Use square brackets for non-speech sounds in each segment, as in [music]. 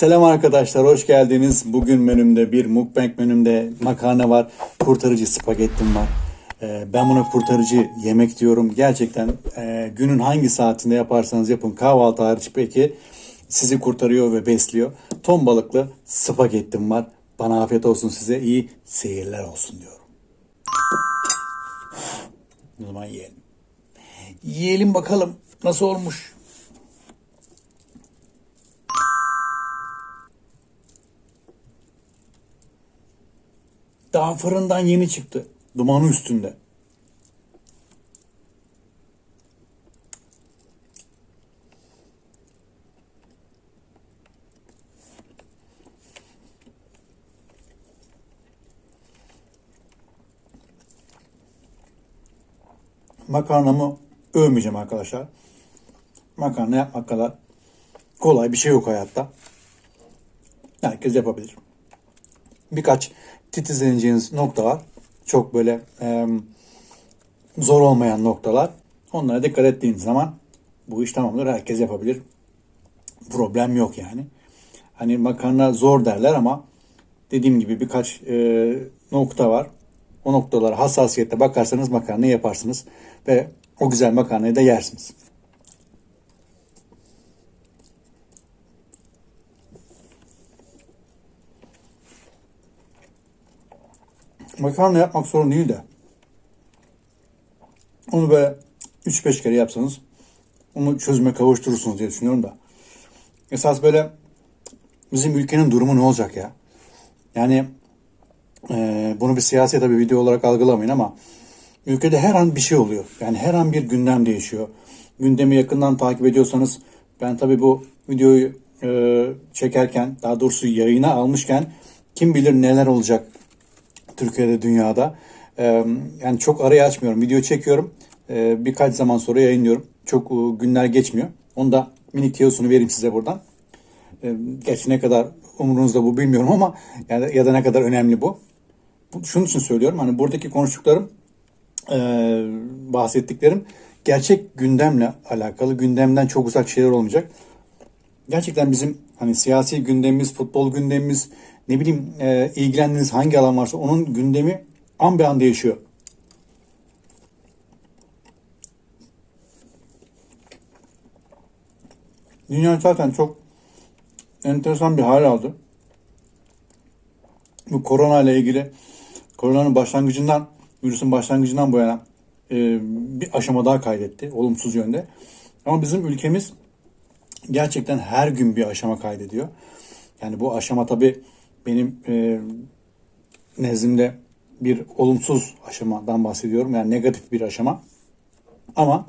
Selam arkadaşlar, hoş geldiniz. Bugün menümde bir mukbang menümde makarna var, kurtarıcı spagettim var. Ee, ben buna kurtarıcı yemek diyorum. Gerçekten e, günün hangi saatinde yaparsanız yapın kahvaltı hariç peki sizi kurtarıyor ve besliyor. Ton balıklı spagettim var. Bana afiyet olsun size iyi seyirler olsun diyorum. O zaman yiyelim. Yiyelim bakalım nasıl olmuş. Daha fırından yeni çıktı. Dumanı üstünde. Makarnamı övmeyeceğim arkadaşlar. Makarna yapmak kadar kolay bir şey yok hayatta. Herkes yapabilir birkaç titizleneceğiniz nokta var. Çok böyle e, zor olmayan noktalar. Onlara dikkat ettiğiniz zaman bu iş tamamdır. Herkes yapabilir. Problem yok yani. Hani makarna zor derler ama dediğim gibi birkaç e, nokta var. O noktalara hassasiyetle bakarsanız makarna yaparsınız. Ve o güzel makarnayı da yersiniz. Makarna yapmak sorun değil de onu böyle 3-5 kere yapsanız onu çözüme kavuşturursunuz diye düşünüyorum da. Esas böyle bizim ülkenin durumu ne olacak ya? Yani e, bunu bir siyasi tabii video olarak algılamayın ama ülkede her an bir şey oluyor. Yani her an bir gündem değişiyor. Gündemi yakından takip ediyorsanız ben tabii bu videoyu e, çekerken daha doğrusu yayına almışken kim bilir neler olacak Türkiye'de, dünyada. Ee, yani çok arayı açmıyorum. Video çekiyorum. Ee, birkaç zaman sonra yayınlıyorum. Çok e, günler geçmiyor. Onu da minik tiyosunu vereyim size buradan. Ee, gerçi ne kadar umurunuzda bu bilmiyorum ama ya da ne kadar önemli bu şunun için söylüyorum. Hani buradaki konuştuklarım e, bahsettiklerim gerçek gündemle alakalı. Gündemden çok uzak şeyler olmayacak. Gerçekten bizim hani siyasi gündemimiz, futbol gündemimiz, ne bileyim e, ilgilendiğiniz hangi alan varsa onun gündemi an be an değişiyor. Dünya zaten çok enteresan bir hal aldı. Bu korona ile ilgili koronanın başlangıcından, virüsün başlangıcından bu yana e, bir aşama daha kaydetti olumsuz yönde. Ama bizim ülkemiz gerçekten her gün bir aşama kaydediyor. Yani bu aşama tabii benim e, nezdimde bir olumsuz aşamadan bahsediyorum. Yani negatif bir aşama. Ama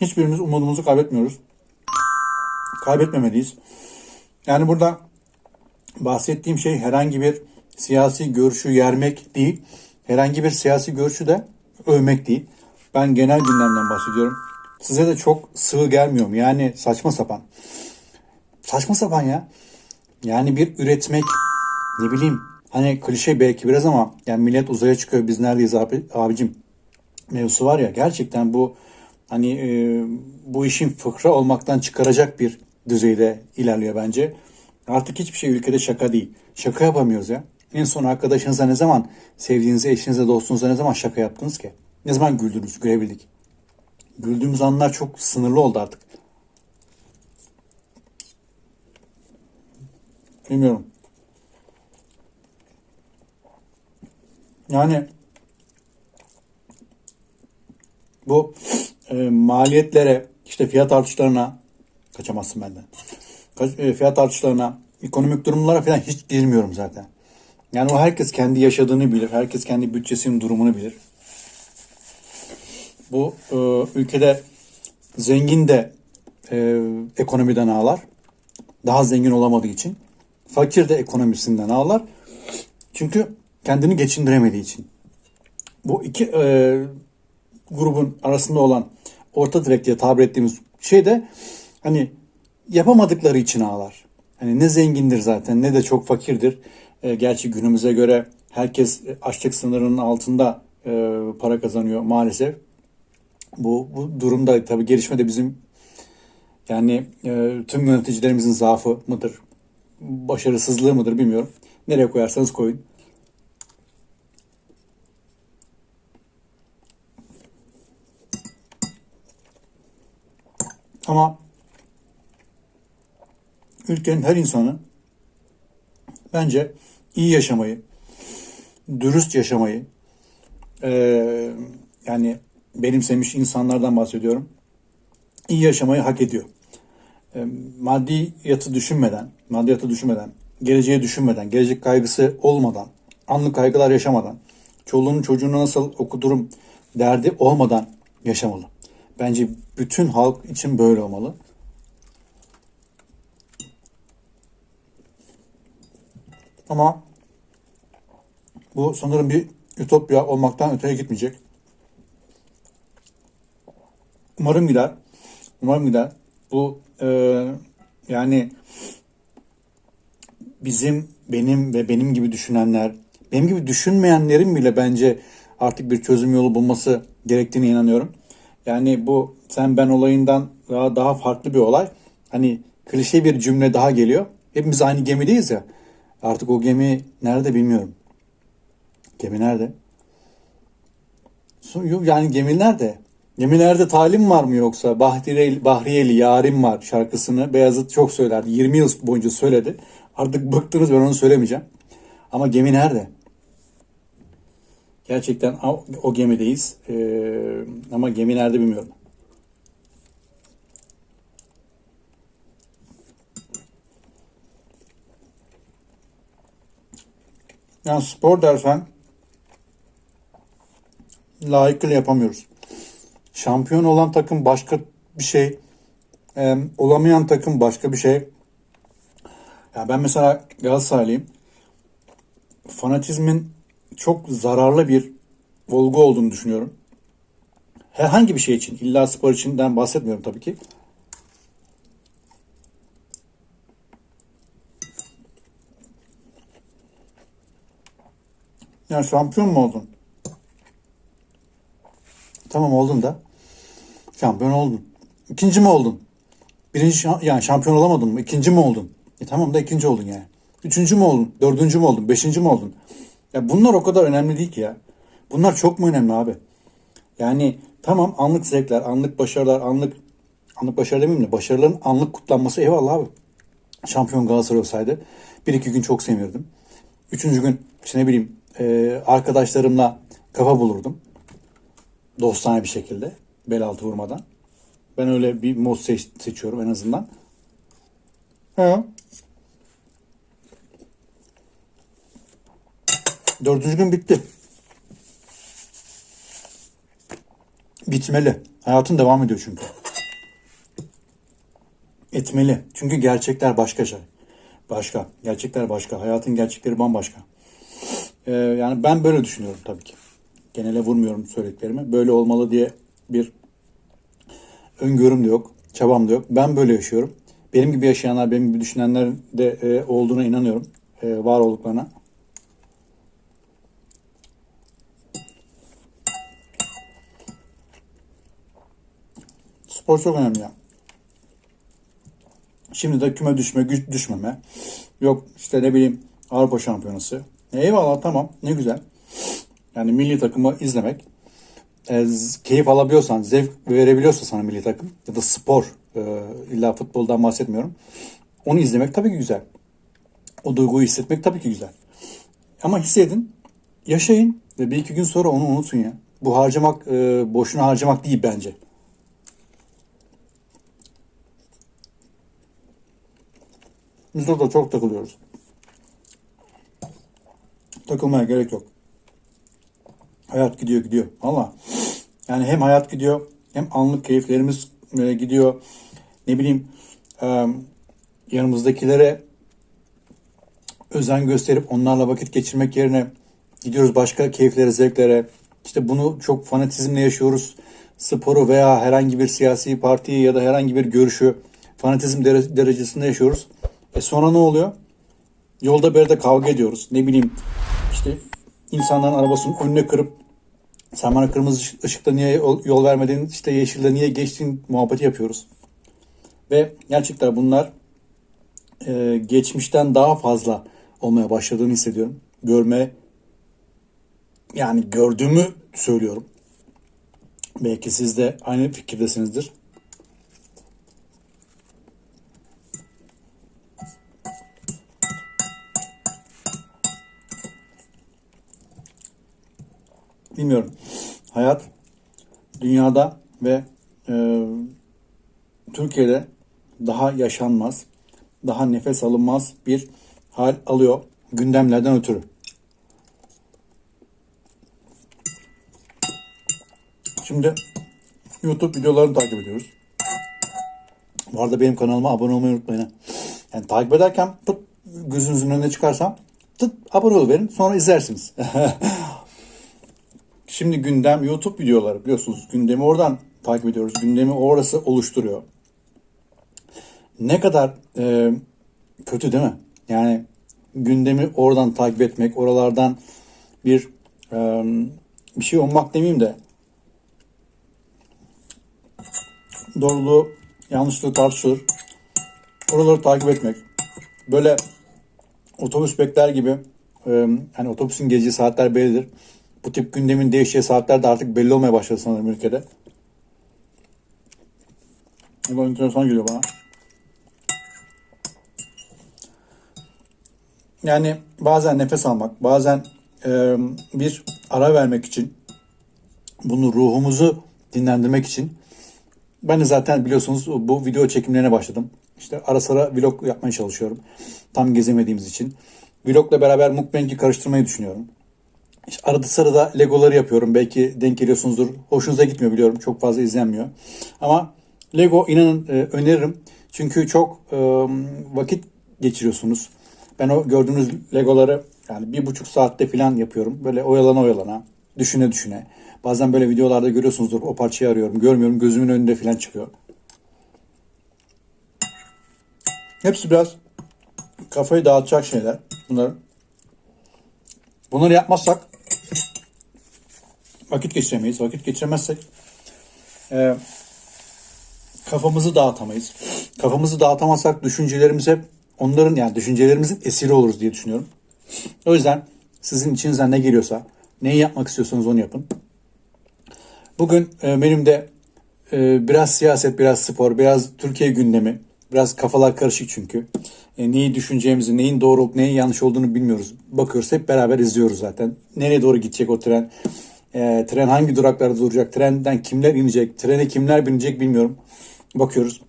hiçbirimiz umudumuzu kaybetmiyoruz. Kaybetmemeliyiz. Yani burada bahsettiğim şey herhangi bir siyasi görüşü yermek değil. Herhangi bir siyasi görüşü de övmek değil. Ben genel gündemden bahsediyorum. Size de çok sığ gelmiyor mu? Yani saçma sapan. Saçma sapan ya. Yani bir üretmek ne bileyim hani klişe belki biraz ama yani millet uzaya çıkıyor biz neredeyiz abi, abicim mevzusu var ya gerçekten bu hani e, bu işin fıkra olmaktan çıkaracak bir düzeyde ilerliyor bence. Artık hiçbir şey ülkede şaka değil. Şaka yapamıyoruz ya. En son arkadaşınıza ne zaman, sevdiğinize, eşinize, dostunuza ne zaman şaka yaptınız ki? Ne zaman güldünüz, gülebildik? Güldüğümüz anlar çok sınırlı oldu artık. Bilmiyorum. Yani bu e, maliyetlere, işte fiyat artışlarına kaçamazsın benden. Kaç, e, fiyat artışlarına, ekonomik durumlara falan hiç girmiyorum zaten. Yani o herkes kendi yaşadığını bilir. Herkes kendi bütçesinin durumunu bilir. Bu e, ülkede zengin de e, ekonomiden ağlar. Daha zengin olamadığı için. Fakir de ekonomisinden ağlar. Çünkü kendini geçindiremediği için. Bu iki e, grubun arasında olan orta direk diye tabir ettiğimiz şey de hani yapamadıkları için ağlar. Hani ne zengindir zaten ne de çok fakirdir. E, gerçi günümüze göre herkes açlık sınırının altında e, para kazanıyor maalesef. Bu, bu durumda tabii gelişme de bizim yani e, tüm yöneticilerimizin zaafı mıdır? Başarısızlığı mıdır bilmiyorum. Nereye koyarsanız koyun. Ama ülkenin her insanı bence iyi yaşamayı, dürüst yaşamayı, eee, yani benimsemiş insanlardan bahsediyorum. İyi yaşamayı hak ediyor. E, maddiyatı düşünmeden, maddiyatı düşünmeden, geleceği düşünmeden, gelecek kaygısı olmadan, anlık kaygılar yaşamadan, çoluğunun çocuğunu nasıl okuturum derdi olmadan yaşamalı. Bence bütün halk için böyle olmalı. Ama bu sanırım bir ütopya olmaktan öteye gitmeyecek. Umarım gider. Umarım gider. Bu e, yani bizim, benim ve benim gibi düşünenler, benim gibi düşünmeyenlerin bile bence artık bir çözüm yolu bulması gerektiğine inanıyorum. Yani bu sen ben olayından daha, daha farklı bir olay. Hani klişe bir cümle daha geliyor. Hepimiz aynı gemideyiz ya. Artık o gemi nerede bilmiyorum. Gemi nerede? Yani gemi nerede? Gemilerde talim var mı yoksa? Bahriyeli, Bahriyeli Yarim var şarkısını Beyazıt çok söylerdi. 20 yıl boyunca söyledi. Artık bıktınız ben onu söylemeyeceğim. Ama gemi nerede? Gerçekten o, o gemideyiz. Ee, ama gemi nerede bilmiyorum. Yani spor dersen layıkıyla yapamıyoruz. Şampiyon olan takım başka bir şey, e, olamayan takım başka bir şey. Ya ben mesela Galatasaraylıyım. Fanatizmin çok zararlı bir olgu olduğunu düşünüyorum. Herhangi bir şey için, illa spor içinden bahsetmiyorum tabii ki. Yani şampiyon mu oldun? Tamam oldun da. Şampiyon oldun. İkinci mi oldun? Birinci yani şampiyon olamadın mı? İkinci mi oldun? E tamam da ikinci oldun yani. Üçüncü mü oldun? Dördüncü mü oldun? Beşinci mi oldun? Ya bunlar o kadar önemli değil ki ya. Bunlar çok mu önemli abi? Yani tamam anlık zevkler, anlık başarılar, anlık anlık başarı demeyeyim de başarıların anlık kutlanması eyvallah abi. Şampiyon Galatasaray olsaydı bir iki gün çok sevinirdim. Üçüncü gün işte ne bileyim e, arkadaşlarımla kafa bulurdum. Dostane bir şekilde. Bel altı vurmadan. Ben öyle bir mod seç- seçiyorum en azından. He. Dördüncü gün bitti. Bitmeli. Hayatın devam ediyor çünkü. Etmeli. Çünkü gerçekler başka şey. Başka. Gerçekler başka. Hayatın gerçekleri bambaşka. Ee, yani ben böyle düşünüyorum tabii ki. Genele vurmuyorum söylediklerimi. Böyle olmalı diye bir öngörüm de yok. Çabam da yok. Ben böyle yaşıyorum. Benim gibi yaşayanlar, benim gibi düşünenler de e, olduğuna inanıyorum. E, var olduklarına. Spor çok önemli ya. Şimdi de küme düşme, güç düşmeme. Yok işte ne bileyim Avrupa Şampiyonası. Eyvallah tamam ne güzel. Yani milli takımı izlemek. E, keyif alabiliyorsan, zevk verebiliyorsa sana milli takım ya da spor, e, illa futboldan bahsetmiyorum. Onu izlemek tabii ki güzel. O duyguyu hissetmek tabii ki güzel. Ama hissedin, yaşayın ve bir iki gün sonra onu unutun ya. Bu harcamak, e, boşuna harcamak değil bence. Biz orada çok takılıyoruz. Takılmaya gerek yok. Hayat gidiyor gidiyor. Valla. Yani hem hayat gidiyor hem anlık keyiflerimiz e, gidiyor. Ne bileyim e, yanımızdakilere özen gösterip onlarla vakit geçirmek yerine gidiyoruz başka keyiflere, zevklere. İşte bunu çok fanatizmle yaşıyoruz. Sporu veya herhangi bir siyasi partiyi ya da herhangi bir görüşü fanatizm dere- derecesinde yaşıyoruz. E sonra ne oluyor? Yolda bir yerde kavga ediyoruz. Ne bileyim işte insanların arabasının önüne kırıp Sen bana kırmızı ışıkta niye yol vermedin, işte yeşilde niye geçtin muhabbeti yapıyoruz. Ve gerçekten bunlar e, geçmişten daha fazla olmaya başladığını hissediyorum. Görme yani gördüğümü söylüyorum. Belki siz de aynı fikirdesinizdir. Bilmiyorum. Hayat dünyada ve e, Türkiye'de daha yaşanmaz, daha nefes alınmaz bir hal alıyor gündemlerden ötürü. Şimdi YouTube videolarını takip ediyoruz. Bu arada benim kanalıma abone olmayı unutmayın. Yani takip ederken pıt gözünüzün önüne çıkarsam tıt abone oluverin sonra izlersiniz. [laughs] Şimdi gündem YouTube videoları biliyorsunuz. Gündemi oradan takip ediyoruz. Gündemi orası oluşturuyor. Ne kadar e, kötü değil mi? Yani gündemi oradan takip etmek, oralardan bir e, bir şey olmak demeyeyim de doğruluğu, yanlışlığı tartışılır. Oraları takip etmek. Böyle otobüs bekler gibi e, hani otobüsün geleceği saatler bellidir. Bu tip gündemin değişeceği saatler de artık belli olmaya başladı sanırım ülkede. Bu enteresan geliyor bana. Yani bazen nefes almak, bazen e, bir ara vermek için, bunu ruhumuzu dinlendirmek için ben de zaten biliyorsunuz bu video çekimlerine başladım. İşte ara sıra vlog yapmaya çalışıyorum. Tam gezemediğimiz için. Vlogla beraber mukbang'i karıştırmayı düşünüyorum. İşte arada sırada Legoları yapıyorum. Belki denk geliyorsunuzdur. Hoşunuza gitmiyor biliyorum. Çok fazla izlenmiyor. Ama Lego inanın e, öneririm. Çünkü çok e, vakit geçiriyorsunuz. Ben o gördüğünüz Legoları yani bir buçuk saatte falan yapıyorum. Böyle oyalana oyalana, düşüne düşüne. Bazen böyle videolarda görüyorsunuzdur. O parçayı arıyorum, görmüyorum. Gözümün önünde falan çıkıyor. Hepsi biraz kafayı dağıtacak şeyler. Bunları. Bunları yapmazsak vakit geçiremeyiz. Vakit geçiremezsek e, kafamızı dağıtamayız. Kafamızı dağıtamazsak düşüncelerimiz hep onların yani düşüncelerimizin esiri oluruz diye düşünüyorum. O yüzden sizin içinizden ne geliyorsa, neyi yapmak istiyorsanız onu yapın. Bugün e, benim de e, biraz siyaset, biraz spor, biraz Türkiye gündemi, biraz kafalar karışık çünkü. E, neyi düşüneceğimizi, neyin doğru olup neyin yanlış olduğunu bilmiyoruz. Bakıyoruz hep beraber izliyoruz zaten. Nereye doğru gidecek o tren? E, tren hangi duraklarda duracak? Trenden kimler inecek? Trene kimler binecek bilmiyorum. Bakıyoruz.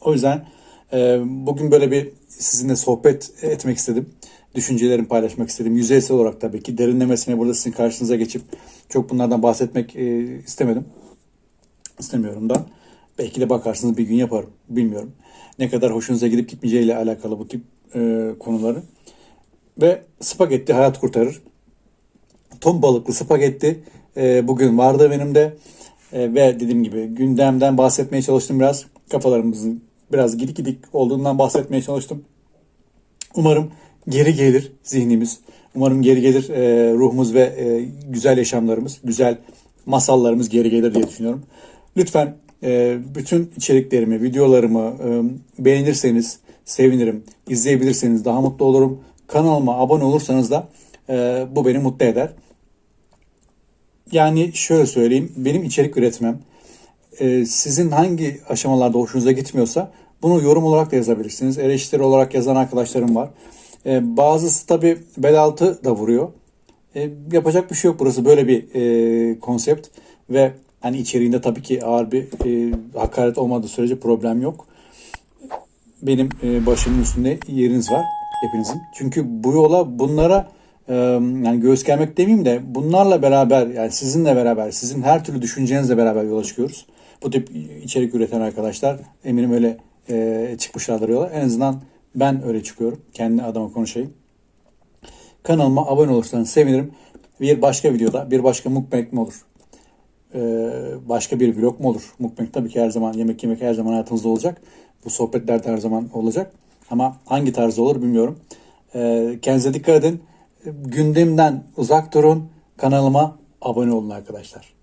O yüzden e, bugün böyle bir sizinle sohbet etmek istedim. Düşüncelerimi paylaşmak istedim. Yüzeysel olarak tabii ki derinlemesine burada sizin karşınıza geçip çok bunlardan bahsetmek e, istemedim. İstemiyorum da. Belki de bakarsınız bir gün yaparım. Bilmiyorum. Ne kadar hoşunuza gidip gitmeyeceğiyle alakalı bu tip e, konuları. Ve spagetti hayat kurtarır. Ton balıklı spagetti e, bugün vardı benim de. E, ve dediğim gibi gündemden bahsetmeye çalıştım biraz. Kafalarımızın biraz gidik gidik olduğundan bahsetmeye çalıştım. Umarım geri gelir zihnimiz. Umarım geri gelir e, ruhumuz ve e, güzel yaşamlarımız, güzel masallarımız geri gelir diye düşünüyorum. Lütfen e, bütün içeriklerimi, videolarımı e, beğenirseniz sevinirim. İzleyebilirseniz daha mutlu olurum. Kanalıma abone olursanız da e, bu beni mutlu eder. Yani şöyle söyleyeyim, benim içerik üretmem e, sizin hangi aşamalarda hoşunuza gitmiyorsa bunu yorum olarak da yazabilirsiniz. Eleştiri olarak yazan arkadaşlarım var. E, bazısı tabi bel altı da vuruyor. E, yapacak bir şey yok. Burası böyle bir konsept ve hani içeriğinde tabii ki ağır bir hakaret olmadığı sürece problem yok. Benim başımın üstünde yeriniz var hepinizin. Çünkü bu yola bunlara yani göğüs germek demeyeyim de bunlarla beraber yani sizinle beraber sizin her türlü düşüncenizle beraber yola çıkıyoruz. Bu tip içerik üreten arkadaşlar eminim öyle e, çıkmışlardır yola. En azından ben öyle çıkıyorum. Kendi adıma konuşayım. Kanalıma abone olursanız sevinirim. Bir başka videoda bir başka mukbang mi olur? Ee, başka bir vlog mu olur? Mukbang tabii ki her zaman yemek yemek her zaman hayatınızda olacak. Bu sohbetler de her zaman olacak. Ama hangi tarzda olur bilmiyorum. Ee, kendinize dikkat edin. Gündemden uzak durun. Kanalıma abone olun arkadaşlar.